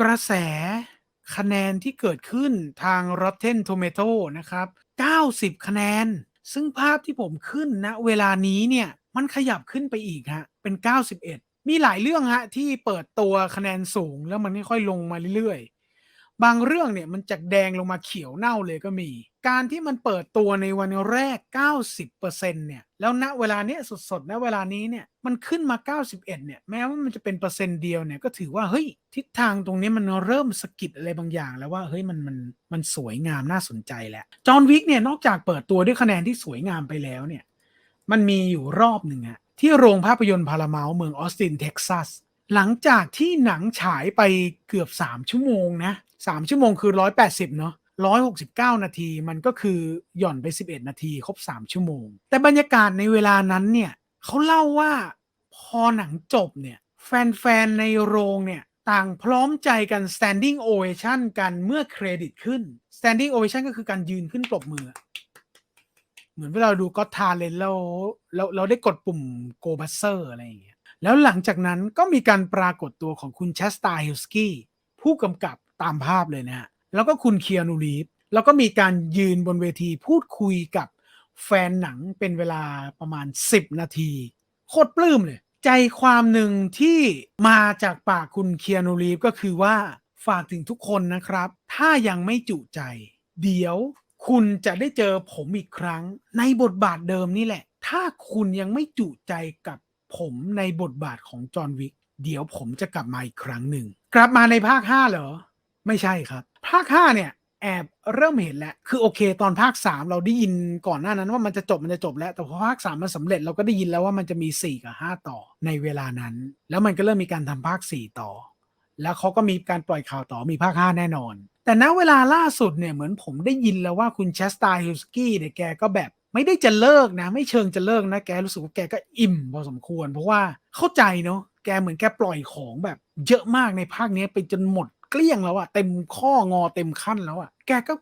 กระแสคะแนนที่เกิดขึ้นทาง Rotten Tomato นะครับ 90 คะแนน ซึ่งภาพที่ผมขึ้นณเวลานี้เนี่ย มันขยับขึ้นไปอีกฮะ เป็น 91 มีหลายเรื่องฮะที่เปิดตัวคะแนนสูงแล้วมันค่อยๆลงมาเรื่อยๆ บางเรื่องเนี่ยมันจากแดงลงมาเขียวเน่าเลยก็มี การที่มันเปิดตัวในวันแรก 90%เนี่ยแล้วณเวลาเนี้ยสดๆณเวลานี้เนี่ยมันขึ้นมา 91เนี่ยแม้ว่ามันจะเป็นเปอร์เซ็นต์เดียวเนี่ยก็ถือว่าเฮ้ยทิศทางตรงนี้มันเริ่มสะกิดอะไรบางอย่าง แล้วว่าเฮ้ยมันมันมันสวยงามน่าสนใจแล้วจอห์นวิกเนี่ยนอกจากเปิดตัวด้วยคะแนนที่สวยงามไปแล้วเนี่ยมันมีอยู่รอบหนึ่งอะที่โรงภาพยนตร์พาราเมลเมืองออสตินเท็กซัส หลังจากที่หนังฉายไปเกือบ 3 ชั่วโมงนะ3ชั่วโมงคือ 180 เนาะ169 นาทีมันก็คือหย่อนไป 11 นาทีครบ 3 ชั่วโมง แต่บรรยากาศในเวลานั้นเนี่ยเขาเล่าว่าพอหนังจบเนี่ย แฟน ๆ ในโรงเนี่ยต่างพร้อมใจกัน standing ovation กันเมื่อเครดิตขึ้น standing ovation ก็คือการยืนขึ้นปรบมือ เหมือนเวลาดูก็ทาเลนแล้วเราเราได้กดปุ่ม go buzzer อะไรอย่างเงี้ย แล้วหลังจากนั้นก็มีการปรากฏตัวของคุณแชสตาฮิลสกี้ผู้กำกับตามภาพเลยนะฮะแล้วก็คุณเคียนูรีฟแล้วก็มีการยืนบนเวทีพูดคุยกับแฟนหนังเป็นเวลาประมาณ 10 นาที โคตรปลื้มเลย ใจความหนึ่งที่มาจากปากคุณเคียนูรีฟก็คือว่าฝากถึงทุกคนนะครับ ถ้ายังไม่จุใจ เดี๋ยวคุณจะได้เจอผมอีกครั้งในบทบาทเดิมนี่แหละ ถ้าคุณยังไม่จุใจกับ ผมในบทบาทของจอห์นวิกเดี๋ยวผมจะกลับมาอีกครั้งหนึ่ง กลับมาในภาค 5 เหรอ ไม่ใช่ครับ ภาค 5 เนี่ย แอบเริ่มเห็นแล้ว คือโอเค ตอนภาค 3 เราได้ยินก่อนหน้านั้นว่ามันจะจบมันจะจบแล้ว แต่พอภาค 3 มันสำเร็จเราก็ได้ยินแล้วว่ามันจะมี 4 กับ 5 ต่อในเวลานั้น แล้วมันก็เริ่มมีการทำภาค 4 ต่อ แล้วเขาก็มีการปล่อยข่าวต่อมีภาค 5 แน่นอน แต่ณเวลาล่าสุดเนี่ยเหมือนผมได้ยินแล้วว่าคุณเชสตาฮิลสกี้เนี่ยแกก็แบบ ไม่ได้จะเลิกนะ ไม่เชิงจะเลิกนะ แกรู้สึกว่าแกก็อิ่มพอสมควร เพราะว่าเข้าใจเนาะแกเหมือนแกปล่อยของแบบ เยอะมากในภาคนี้ไปจนหมดเกลี้ยงแล้วอะเต็มข้องอเต็มขั้นแล้วอะแกก็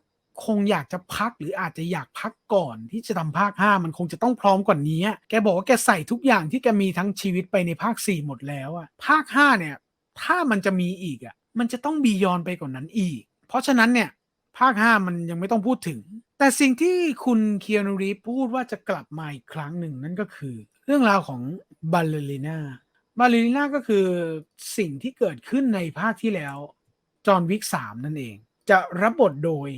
คงอยากจะพักหรืออาจจะอยากพักก่อนที่จะทำภาค 5 มันคงจะต้องพร้อมกว่านี้ แกบอกว่าแกใส่ทุกอย่างที่แกมีทั้งชีวิตไปในภาค 4 หมดแล้วอะภาค 5 เนี่ย ถ้ามันจะมีอีกอะมันจะต้องบียอนไปกว่านนั้นอีก เพราะฉะนั้นเนี่ย ภาค 5 มันยังไม่ต้องพูดถึง แต่สิ่งที่คุณเคียนูรีฟพูดว่าจะกลับมาอีกครั้งหนึ่งนั่นก็คือ เรื่องราวของบาลเลริน่าบาลเลริน่าก็คือสิ่งที่เกิดขึ้นในภาคที่แล้วจอห์นวิก3นั่นเอง จะรับบทโดย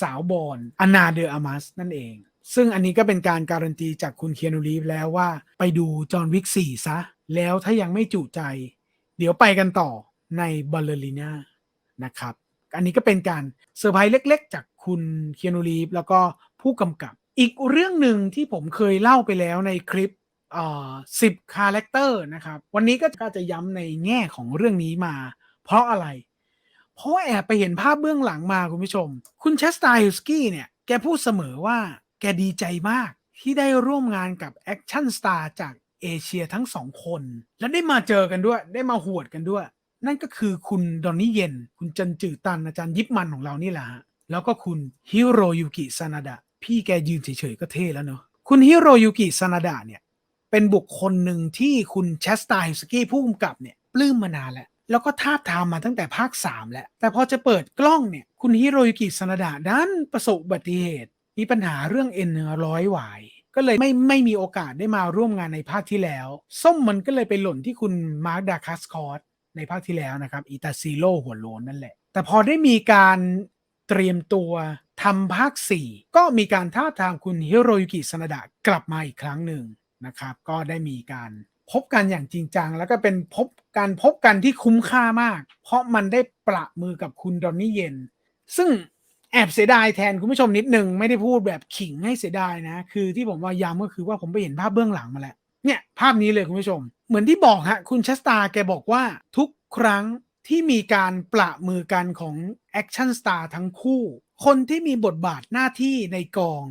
สาวบอลอนาเดออามัสนั่นเอง ซึ่งอันนี้ก็เป็นการการันตีจากคุณเคียนูรีฟแล้วว่าไปดูจอห์นวิก4ซะ แล้วถ้ายังไม่จุใจ เดี๋ยวไปกันต่อในบาลเลริน่านะครับ อันนี้ก็เป็นการเซอร์ไพรส์เล็ก ๆ จากคุณเคียนูรีฟแล้วก็ผู้กำกับ อีกเรื่องหนึ่งที่ผมเคยเล่าไปแล้วในคลิปสิบคาแรคเตอร์นะครับ วันนี้ก็จะย้ำในแง่ของเรื่องนี้มา เพราะอะไร เพราะแอบไปเห็นภาพเบื้องหลังมาคุณผู้ชม คุณเชสตาฮิลสกี้เนี่ย แกพูดเสมอว่าแกดีใจมากที่ได้ร่วมงานกับแอคชั่นสตาร์จากเอเชียทั้งสองคน และได้มาเจอกันด้วย ได้มาหวดกันด้วย นั่นก็คือคุณดอนนี่เย็น คุณจันจือตันอาจารย์ยิปมันของเรานี่แหละฮะแล้วก็คุณฮิโรยุกิซานาดะพี่แกยืนเฉยๆก็เท่แล้วเนาะคุณฮิโรยุกิซานาดะเนี่ยเป็นบุคคลหนึ่งที่คุณเชสตาฮิสกี้ผู้กำกับเนี่ยปลื้มมานานแล้ว แล้วก็ทาบทามมาตั้งแต่ภาค 3 แล้ว แต่พอจะเปิดกล้องเนี่ยคุณฮิโรยุกิซานาดะดันประสบอุบัติเหตุ มีปัญหาเรื่องเอ็นร้อยหวายก็เลยไม่ไม่มีโอกาสได้มาร่วมงานในภาคที่แล้ว ส้มมันก็เลยไปหล่นที่คุณมาร์คดาคัสคอร์ส ในภาคที่แล้วนะครับอิตาซิโร่หัวโลนนั่นแหละ แต่พอได้มีการเตรียมตัวทำภาค 4 ก็มีการท้าทามคุณฮิโรยุกิซานาดะกลับมาอีกครั้งหนึ่งนะครับ ก็ได้มีการพบกันอย่างจริงจัง แล้วก็เป็นพบการพบกันที่คุ้มค่ามาก เพราะมันได้ประมือกับคุณดอนนี่เย็น ซึ่งแอบเสียดายแทนคุณผู้ชมนิดนึงไม่ได้พูดแบบขิงให้เสียดายนะ คือที่ผมว่าย้ำก็คือว่าผมไปเห็นภาพเบื้องหลังมาแล้วเนี่ยภาพนี้เลยคุณผู้ชม เหมือนที่บอกฮะ คุณชัสตาแกบอกว่าทุกครั้งที่มีการประมือกันของแอคชั่นสตาร์ทั้งคู่ คนที่มีบทบาทหน้าที่ในกอง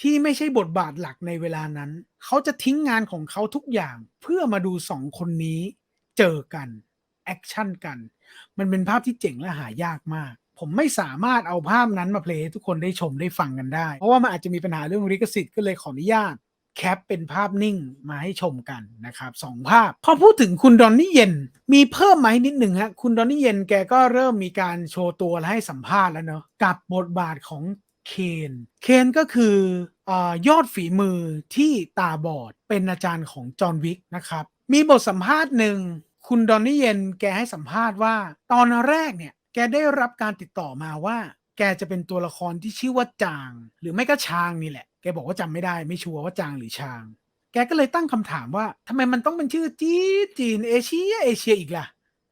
ที่ไม่ใช่บทบาทหลักในเวลานั้น เขาจะทิ้งงานของเขาทุกอย่างเพื่อมาดูสองคนนี้เจอกันแอคชั่นกัน มันเป็นภาพที่เจ๋งและหายากมาก ผมไม่สามารถเอาภาพนั้นมาเพลย์ทุกคนได้ชมได้ฟังกันได้ เพราะว่ามันอาจจะมีปัญหาเรื่องลิขสิทธิ์ก็เลยขออนุญาต แคปเป็นภาพนิ่งมาให้ชมกันนะครับสองภาพ พอพูดถึงคุณดอนนี่เย็น มีเพิ่มไหมนิดหนึ่งฮะคุณดอนนี่เย็นแกก็เริ่มมีการโชว์ตัวและให้สัมภาษณ์แล้วเนาะกับบทบาทของเคนเคนก็คือเออยอดฝีมือที่ตาบอดเป็นอาจารย์ของจอห์นวิกนะครับ มีบทสัมภาษณ์หนึ่งคุณดอนนี่เย็นแกให้สัมภาษณ์ว่า ตอนแรกเนี่ยแกได้รับการติดต่อมาว่า แกจะเป็นตัวละครที่ชื่อว่าจาง หรือไม่ก็ชางนี่แหละ แกบอกว่าจำไม่ได้ไม่ชัวร์ว่าจางหรือชาง แกก็เลยตั้งคำถามว่าทำไมมันต้องเป็นชื่อจีนจีนเอเชียเอเชียอีกล่ะ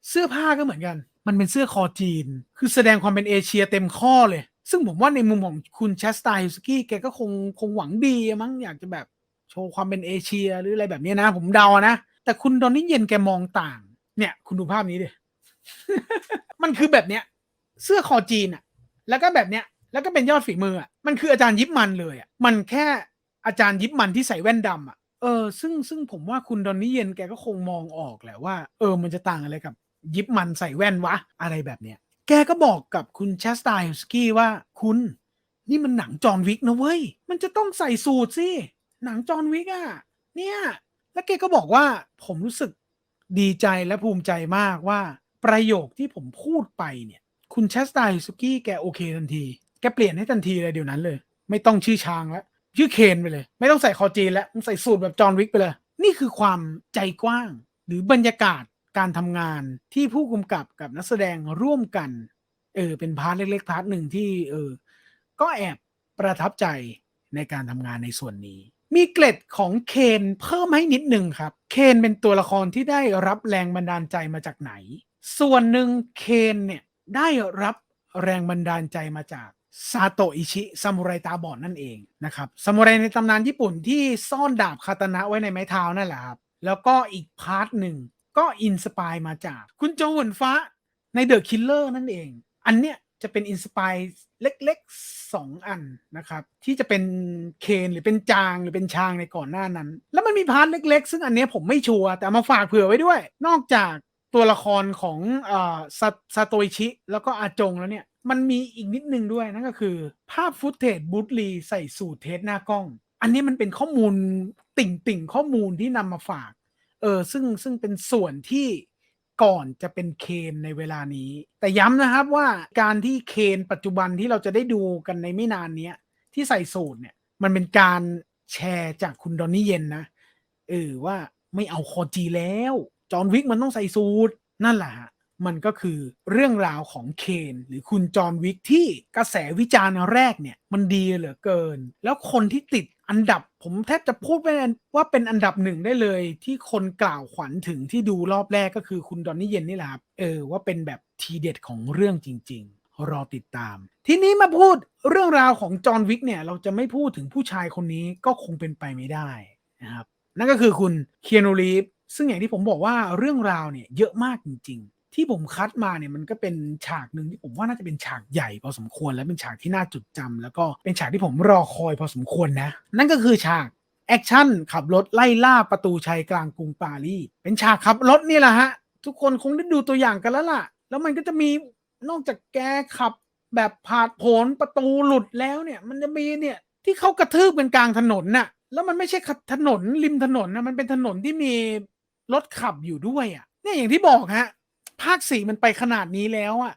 เสื้อผ้าก็เหมือนกัน มันเป็นเสื้อคอจีน คือแสดงความเป็นเอเชียเต็มข้อเลย ซึ่งผมว่าในมุมของคุณชัสตาฮิสกี้แกก็คงคงหวังดีมั้งอยากจะแบบโชว์ความเป็นเอเชียหรืออะไรแบบนี้นะ ผมเดานะ แต่คุณดอนนี่เย็นแกมองต่าง เนี่ย คุณดูภาพนี้ดิมันคือแบบเนี้ย เสื้อคอจีนอะ แล้วก็แบบเนี้ยแล้วก็เป็นยอดฝีมืออะมันคืออาจารย์ยิปมันเลยอะมันแค่อาจารย์ยิปมันที่ใส่แว่นดำอะเออซึ่งซึ่งผมว่าคุณดอนนี่เย็นแกก็คงมองออกแหละว่า เออมันจะต่างอะไรกับ ยิปมันใส่แว่นวะ อะไรแบบเนี้ยแกก็บอกกับคุณชัสตาฮิสกี้ว่าคุณนี่มันหนังจอห์นวิกนะเว้ย มันจะต้องใส่สูทสิ หนังจอห์นวิกอะ เนี่ย แล้วแกก็บอกว่าผมรู้สึกดีใจและภูมิใจมากว่าประโยคที่ผมพูดไปเนี่ย คุณชัสตาฮิสุกี้แกโอเคทันที แกเปลี่ยนให้ทันทีเลยเดี๋ยวนั้นเลย ไม่ต้องชื่อช้างแล้วชื่อเคนไปเลย ไม่ต้องใส่คอจีนแล้วมึงใส่สูทแบบจอห์นวิกไปเลย นี่คือความใจกว้าง หรือบรรยากาศการทำงานที่ผู้กำกับกับนักแสดงร่วมกัน เออ เป็นพาร์ทเล็กๆพาร์ทหนึ่งที่เออ ก็แอบประทับใจในการทำงานในส่วนนี้ มีเกร็ดของเคนเพิ่มให้นิดหนึ่งครับ เคนเป็นตัวละครที่ได้รับแรงบันดาลใจมาจากไหน ส่วนหนึ่งเคนเนี่ย ได้รับแรงบันดาลใจมาจากซาโตอิชิซามูไรตาบอดนั่นเองนะครับซามูไรในตำนานญี่ปุ่นที่ซ่อนดาบคาตานะไว้ในไม้เท้านั่นแหละครับ แล้วก็อีกพาร์ทหนึ่งก็อินสปายมาจาก คุณโจหวนฟ้าในเดอะคิลเลอร์นั่นเอง อันเนี้ยจะเป็นอินสปายเล็กๆ 2 อันนะครับ ที่จะเป็นเคนหรือเป็นจางหรือเป็นชางในก่อนหน้านั้น แล้วมันมีพาร์ทเล็กๆ ซึ่งอันเนี้ยผมไม่ชัวร์แต่ามาฝากเผื่อไว้ด้วย นอกจาก ตัวละครของอ่อซาซาโตอิชิ แล้วก็อาจงแล้วเนี่ย มันมีอีกนิดนึงด้วยนั่นก็คือ ภาพฟุตเทจบูตลีใส่สูทเทสหน้ากล้อง อันนี้มันเป็นข้อมูลติ่งติ่งๆข้อมูลที่นำมาฝากเออซึ่งซึ่งเป็นส่วนที่ก่อนจะเป็นเคนในเวลานี้ แต่ย้ำนะครับว่าการที่เคนปัจจุบันที่เราจะได้ดูกันในไม่นานนี้ที่ใส่สูตรเนี่ยมันเป็นการแชร์จากคุณดอนนี่เย็นนะเออว่าไม่เอาคอจีแล้ว จอห์นวิกมันต้องใส่สูตรนั่นแหละฮะมันก็คือเรื่องราวของเคนหรือคุณจอห์นวิกที่กระแสวิจารณ์แรกเนี่ยมันดีเหลือเกิน แล้วคนที่ติดอันดับผมแทบจะพูดว่าเป็นอันดับหนึ่งได้เลย ที่คนกล่าวขวัญถึงที่ดูรอบแรกก็คือคุณดอนนี่เย็นนี่แหละครับเออว่าเป็นแบบทีเด็ดของเรื่องจริง ๆ รอติดตาม ทีนี้มาพูดเรื่องราวของจอห์นวิกเนี่ยเราจะไม่พูดถึงผู้ชายคนนี้ก็คงเป็นไปไม่ได้นะครับนั่นก็คือคุณเคียนูรีฟ ซึ่งอย่างที่ผมบอกว่าเรื่องราวเนี่ยเยอะมากจริง ๆ ที่ผมคัดมาเนี่ยมันก็เป็นฉากหนึ่งที่ผมว่าน่าจะเป็นฉากใหญ่พอสมควร และเป็นฉากที่น่าจดจำแล้วก็เป็นฉากที่ผมรอคอยพอสมควรนะ นั่นก็คือฉากแอคชั่นขับรถไล่ล่าประตูชัยกลางกรุงปารีสเป็นฉากขับรถนี่แหละฮะ ทุกคนคงได้ดูตัวอย่างกันแล้วล่ะ แล้วมันก็จะมีนอกจากแกขับแบบผาดโผนประตูหลุดแล้วเนี่ย มันจะมีเนี่ยที่เขากระทืบกันกลางถนนน่ะแล้วมันไม่ใช่ถนนริมถนนนะมันเป็นถนนที่มี รถขับอยู่ด้วยอะ เนี่ยอย่างที่บอกฮะ ภาคสี่มันไปขนาดนี้แล้วอะ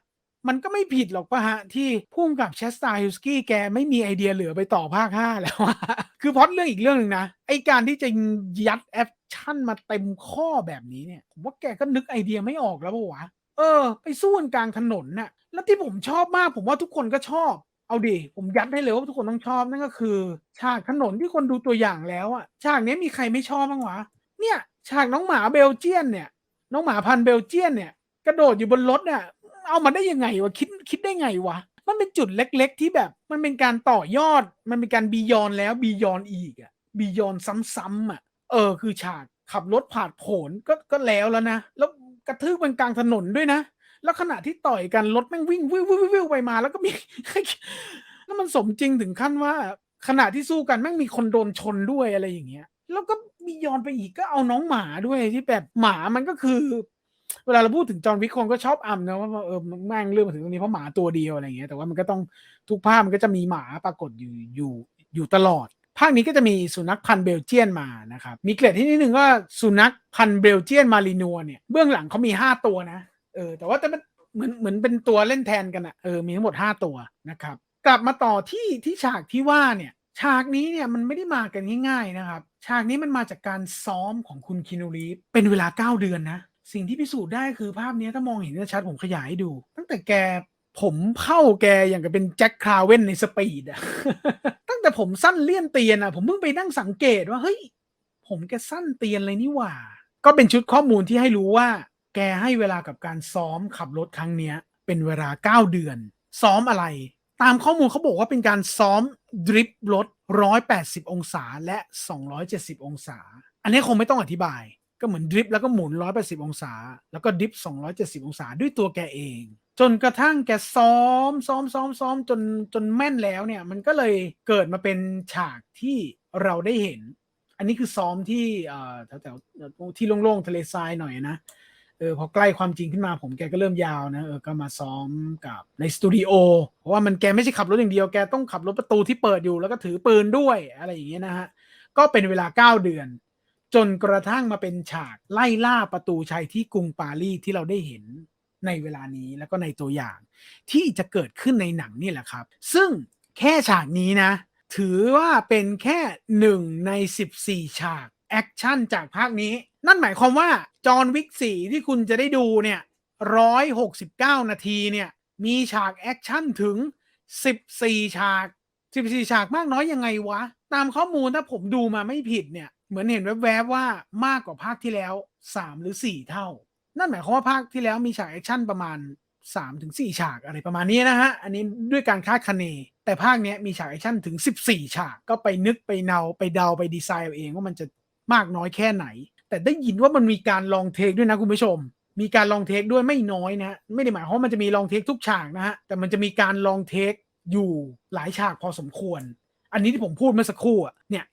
มันก็ไม่ผิดหรอกปะฮะ ที่พุ่มกับเชสตาฮิลสกี้แกไม่มีไอเดียเหลือไปต่อภาค5แล้วคือพอดเรื่องอีกเรื่องหนึ่งนะ ไอการที่จะยัดแอคชั่นมาเต็มข้อแบบนี้เนี่ย ผมว่าแกก็นึกไอเดียไม่ออกแล้วปะวะ เออ ไปสู้กันกลางถนนน่ะ แล้วที่ผมชอบมาก ผมว่าทุกคนก็ชอบเอาดิ ผมยัดให้เลยว่าทุกคนต้องชอบนั่นก็คือ ฉากถนนที่คนดูตัวอย่างแล้วอะฉากนี้มีใครไม่ชอบบ้างวะ เนี่ย ฉากน้องหมาเบลเจียนเนี่ย น้องหมาพันเบลเจียนเนี่ย กระโดดอยู่บนรถเนี่ยเอามาได้ยังไงวะคิดคิดได้ไงวะมันเป็นจุดเล็ก ๆ ที่แบบ มันเป็นการต่อยอด มันเป็นการบียอนแล้วบียอนอีกอะบียอนซ้ำๆอะเออ คือฉากขับรถผ่านผนก็ก็แล้วแล้วนะ แล้วกระทืบมันกลางถนนด้วยนะ แล้วขณะที่ต่อยกันรถแม่งวิ่งวิววิววิวไปมา แล้วก็มีแล้วมันสมจริงถึงขั้นว่าขณะที่สู้กันแม่งมีคนโดนชนด้วยอะไรอย่างเงี้ย แล้วก็ มีย้อนไปอีกก็เอาน้องหมาด้วยที่แบบหมามันก็คือ เวลาเราพูดถึงจอห์นวิคคนก็ชอบอำนะว่าเออแม่งเรื่องมาถึงตรงนี้เพราะหมาตัวเดียวอะไรเงี้ยแต่ว่ามันก็ต้องทุกภาพมันก็จะมีหมาปรากฏอยู่อยู่อยู่ตลอด ภาคนี้ก็จะมีสุนัขพันธ์เบลเจียนมานะครับมีเกรดที่นิดนึงว่าสุนัขพันธ์เบลเจียนมารีนัวเนี่ยเบื้องหลังเขามี 5 ตัวนะเออแต่ว่าแต่มันเหมือนเหมือนเป็นตัวเล่นแทนกันอะเออมีทั้งหมด 5 ตัวนะครับกลับมาต่อที่ที่ฉากที่ว่าเนี่ย ฉากนี้เนี่ยมันไม่ได้มากันง่าย ๆนะครับ ฉากนี้มันมาจากการซ้อมของคุณคินูรีฟเป็นเวลา 9 เดือนนะ สิ่งที่พิสูจน์ได้คือภาพนี้ถ้ามองเห็นชัดผมขยายให้ดู ตั้งแต่แกผมเข้าแกอย่างกับเป็นแจ็คคราเวนในสปีดอะตั้งแต่ผมสั้นเลี่ยนเตียนอะผมเพิ่งไปนั่งสังเกตว่าเฮ้ยผมแกสั้นเตียนเลยนี่หว่า ก็เป็นชุดข้อมูลที่ให้รู้ว่า แกให้เวลากับการซ้อมขับรถครั้งเนี้ย เป็นเวลา 9 เดือน ซ้อมอะไร ตามข้อมูลเขาบอกว่าเป็นการซ้อมดริฟต์รถ 180 องศาและ 270 องศา อันนี้คงไม่ต้องอธิบาย ก็เหมือนดริฟต์แล้วก็หมุน 180 องศา แล้วก็ดริฟต์270 องศาด้วยตัวแกเอง จนกระทั่งแกซ้อมซ้อมซ้อมซ้อมจนจนแม่นแล้วเนี่ย มันก็เลยเกิดมาเป็นฉากที่เราได้เห็น อันนี้คือซ้อมที่แถวแถวๆที่โล่งๆทะเลทรายหน่อยนะ เออพอใกล้ความจริงขึ้นมาผมแกก็เริ่มยาวนะเออก็มาซ้อมกับในสตูดิโอเพราะว่ามันแกไม่ใช่ขับรถอย่างเดียวแกต้องขับรถประตูที่เปิดอยู่แล้วก็ถือปืนด้วยอะไรอย่างเงี้ยนะฮะก็เป็นเวลา 9 เดือน จนกระทั่งมาเป็นฉากไล่ล่าประตูชัยที่กรุงปารีสที่เราได้เห็นในเวลานี้แล้วก็ในตัวอย่าง ที่จะเกิดขึ้นในหนังนี่แหละครับ ซึ่งแค่ฉากนี้นะ ถือว่าเป็นแค่หนึ่งใน 14 ฉากแอคชั่นจากภาคนี้ นั่นหมายความว่าจอห์นวิกสี่ที่คุณจะได้ดูเนี่ย169นาทีเนี่ยมีฉากแอคชั่นถึง14ฉาก14ฉากมากน้อยยังไงวะ ตามข้อมูลถ้าผมดูมาไม่ผิดเนี่ยเหมือนเห็นแวบๆว่ามากกว่าภาคที่แล้ว3หรือ4เท่า นั่นหมายความว่าภาคที่แล้วมีฉากแอคชั่นประมาณ3ถึง4ฉากอะไรประมาณนี้นะฮะ อันนี้ด้วยการคาดคะเน แต่ภาคเนี้ยมีฉากแอคชั่นถึง 14 ฉาก ก็ไปนึกไปเนาไปเดาไปดีไซน์เอาเองว่ามันจะมากน้อยแค่ไหน แต่ได้ยินว่ามันมีการลองเทคด้วยนะคุณผู้ชม มีการลองเทคด้วยไม่น้อยนะไม่ได้หมายความว่ามันจะมีลองเทคทุกฉากนะฮะแต่มันจะมีการลองเทคอยู่หลายฉากพอสมควร อันนี้ที่ผมพูดเมื่อสักครู่อะเนี่ย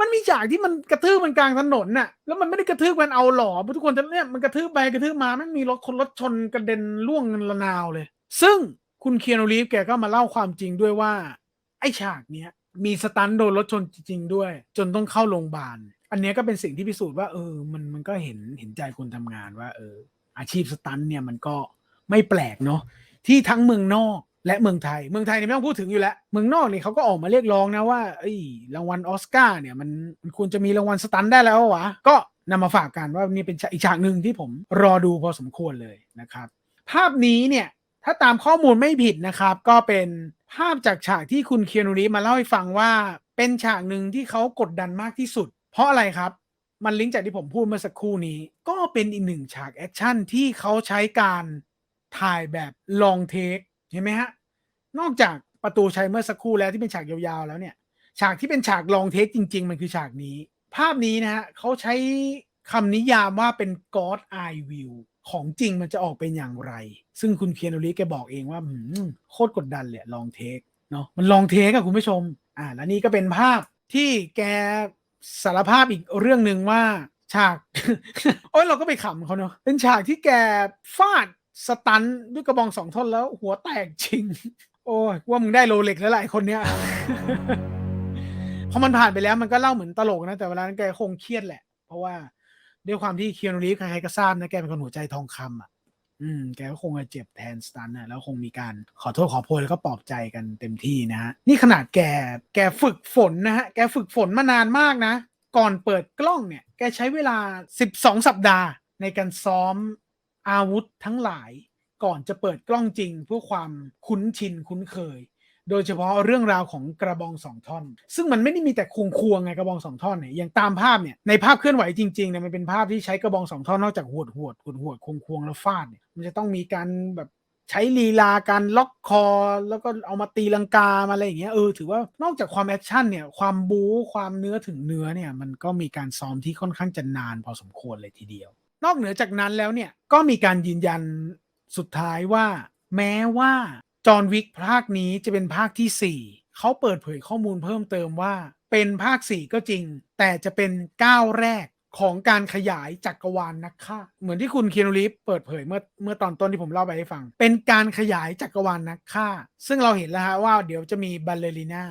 มันมีฉากที่มันกระทืบมันกลางถนนน่ะแล้วมันไม่ได้กระทืบมันเอาหล่อทุกคนจะเนี่ยมันกระทืบไปกระทืบมามันมีรถคนรถชนกระเด็นล่วงระนาวเลย ซึ่งคุณเคียนูรีฟแกก็มาเล่าความจริงด้วยว่า ไอ้ฉากเนี้ยมีสตันโดนรถชนจริงๆด้วย จนต้องเข้าโรงพยาบาล อันเนี้ยก็เป็นสิ่งที่พิสูจน์ว่าเออมันมันก็เห็นเห็นใจคนทำงานว่า เออ อาชีพสตันเนี่ยมันก็ไม่แปลกเนาะที่ทั้งเมืองนอกและเมืองไทย เมืองไทยเนี่ยไม่ต้องพูดถึงอยู่แล้ว เมืองนอกเนี่ยเขาก็ออกมาเรียกร้องนะว่าเอ้รางวัลออสการ์เนี่ยมันมันควรจะมีรางวัลสตันได้แล้ววะ ก็นำมาฝากกันว่านี่เป็นอีกฉากหนึ่งที่ผมรอดูพอสมควรเลยนะครับ ภาพนี้เนี่ยถ้าตามข้อมูลไม่ผิดนะครับ ก็เป็นภาพจากฉากที่คุณเคียนูรีมาเล่าให้ฟังว่าเป็นฉากหนึ่งที่เขากดดันมากที่สุด เพราะอะไรครับ มันลิงก์จากที่ผมพูดเมื่อสักครู่นี้ ก็เป็นอีกหนึ่งฉากแอคชั่นที่เขาใช้การถ่ายแบบลองเทคเห็นไหมฮะ นอกจากประตูชัยเมื่อสักครู่แล้วที่เป็นฉากยาวๆแล้วเนี่ย ฉากที่เป็นฉากลองเทคจริง ๆ มันคือฉากนี้ ภาพนี้นะฮะเขาใช้คำนิยามว่าเป็น God Eye View ของจริงมันจะออกเป็นอย่างไร ซึ่งคุณเคียนูรีแกบอกเองว่าโคตรกดดันเลยลองเทคเนาะมันลองเทคอะคุณผู้ชม อ่า แล้วนี่ก็เป็นภาพที่แก สารภาพอีกเรื่องหนึ่งว่าฉาก โอ้ยเราก็ไปขำเขาเนาะเป็นฉากที่แกฟาดสตันด้วยกระบองสองท่อนแล้วหัวแตกจริง โอ้ยว่ามึงได้โรเล็กแล้วหละไอ้คนเนี้ยพอมันผ่านไปแล้วมันก็เล่าเหมือนตลกนะ แต่เวลานั้นแกคงเครียดแหละ เพราะว่าด้วยความที่เคียนูรีฟใครๆก็ทราบนะแกเป็นคนหัวใจทองคำอะ อืมแกก็คงจะเจ็บแทนสตันนะแล้วคงมีการขอโทษขอโพยแล้วก็ปลอบใจกันเต็มที่นะฮะนี่ขนาดแกแกฝึกฝนนะฮะแกฝึกฝนมานานมากนะ ก่อนเปิดกล้องเนี่ย แกใช้เวลา 12 สัปดาห์ ในการซ้อมอาวุธทั้งหลาย ก่อนจะเปิดกล้องจริงเพื่อความคุ้นชินคุ้นเคย โดยเฉพาะเรื่องราวของกระบองสองท่อน ซึ่งมันไม่ได้มีแต่ควงควงไงกระบองสองท่อนเนี่ยอย่างตามภาพเนี่ยในภาพเคลื่อนไหวจริงๆเนี่ยมันเป็นภาพที่ใช้กระบองสองท่อนนอกจากหวดหวดหวดหวดควงควงแล้วฟาดเนี่ยมันจะต้องมีการแบบใช้ลีลาการล็อกคอ แล้วก็เอามาตีลังกามาอะไรอย่างเงี้ยเออถือว่านอกจากความแอคชั่นเนี่ยความบู๊ความเนื้อถึงเนื้อเนี่ยมันก็มีการซ้อมที่ค่อนข้างจะนานพอสมควรเลยทีเดียว นอกเหนือจากนั้นแล้วเนี่ยก็มีการยืนยันสุดท้ายว่า แม้ว่า จอห์นวิกภาคนี้จะเป็นภาคที่ 4 เขาเปิดเผยข้อมูลเพิ่มเติมว่า เป็นภาค 4 ก็จริง แต่จะเป็นก้าวแรกของการขยายจักรวาลนักฆ่า เหมือนที่คุณเคียนูรีฟเปิดเผยเมื่อเมื่อตอนต้นที่ผมเล่าไปให้ฟัง เป็นการขยายจักรวาลนักฆ่า ซึ่งเราเห็นแล้วฮะว่าเดี๋ยวจะมีบัลเลริน่า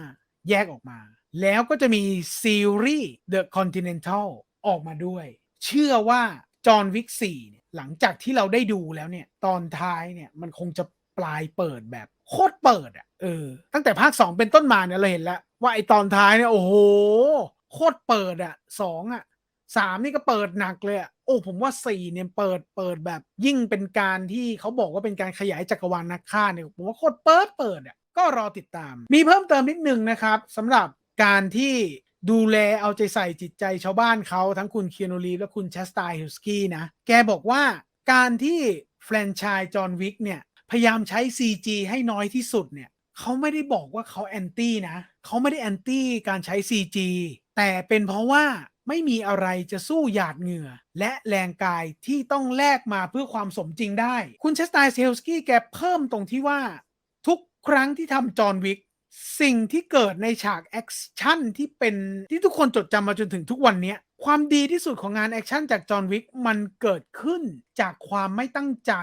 แยกออกมา แล้วก็จะมีซีรีส์ The Continental ออกมาด้วย เชื่อว่าจอห์นวิก4เนี่หลังจากที่เราได้ดูแล้วเนี่ย ตอนท้ายเนี่ยมันคงจะ ลายเปิดแบบโคตรเปิดอะเออตั้งแต่ภาค2เป็นต้นมาเนี่ยเราเห็นแล้ว ว่าไอตอนท้ายเนี่ยโอ้โห โคตรเปิดอะสองอะสามนี่ก็เปิดหนักเลยอะโอ้ผมว่าสี่เนี่ยเปิดเปิดแบบ ยิ่งเป็นการที่เขาบอกว่าเป็นการขยายจักรวาลนักฆ่าเนี่ยผมว่าโคตรเปิดเปิดอะก็รอติดตาม มีเพิ่มเติมนิดนึงนะครับสำหรับการที่ดูแลเอาใจใส่จิตใจชาวบ้านเขาทั้งคุณเคียนูรีและคุณแชสตายฮิลสกี้นะ แกบอกว่าการที่แฟรนไชส์จอห์นวิกเนี่ย พยายามใช้ CG ให้น้อยที่สุดเนี่ยเขาไม่ได้บอกว่าเขาแอนตี้นะเขาไม่ได้แอนตี้การใช้ CG แต่เป็นเพราะว่าไม่มีอะไรจะสู้หยาดเหงื่อ และแรงกายที่ต้องแลกมาเพื่อความสมจริงได้ คุณเชสไตน์เซลสกี้แกเพิ่มตรงที่ว่า ทุกครั้งที่ทำจอห์นวิกสิ่งที่เกิดในฉากแอคชั่นที่เป็นที่ทุกคนจดจำมาจนถึงทุกวันนี้ความดีที่สุดของงานแอคชั่นจากจอห์นวิกมันเกิดขึ้นจากความไม่ตั้งใจ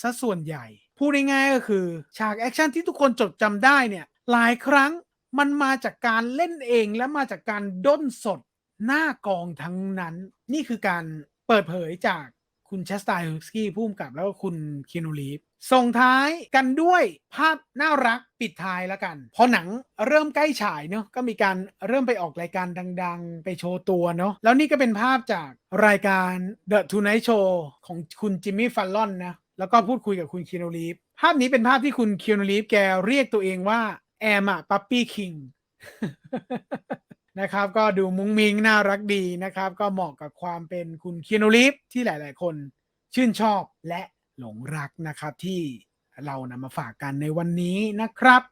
ซะส่วนใหญ่ พูดง่ายๆก็คือ ฉากแอคชั่นที่ทุกคนจดจำได้เนี่ยหลายครั้งมันมาจากการเล่นเองและมาจากการด้นสดหน้ากองทั้งนั้น นี่คือการเปิดเผยจากคุณเชสตายฮุสกี้ผู้กำกับแล้วก็คุณคินูรีฟส่งท้ายกันด้วยภาพน่ารักปิดท้ายแล้วกัน พอหนังเริ่มใกล้ฉายเนาะก็มีการเริ่มไปออกรายการดังๆ ไปโชว์ตัวเนาะแล้วนี่ก็เป็นภาพจากรายการ The Tonight Show ของคุณจิมมี่ฟัลลอนนะ แล้วก็พูดคุยกับคุณคีโนูรีฟภาพนี้เป็นภาพที่คุณคีโนูรีฟแกเรียกตัวเองว่าแอมอะปั๊ปปี้คิงนะครับก็ดูมุ้งมิงน่ารักดีนะครับ ก็เหมาะกับความเป็นคุณคีโนูรีฟที่หลาย ๆ คนชื่นชอบและหลงรักนะครับที่เรานำมาฝากกันในวันนี้นะครับ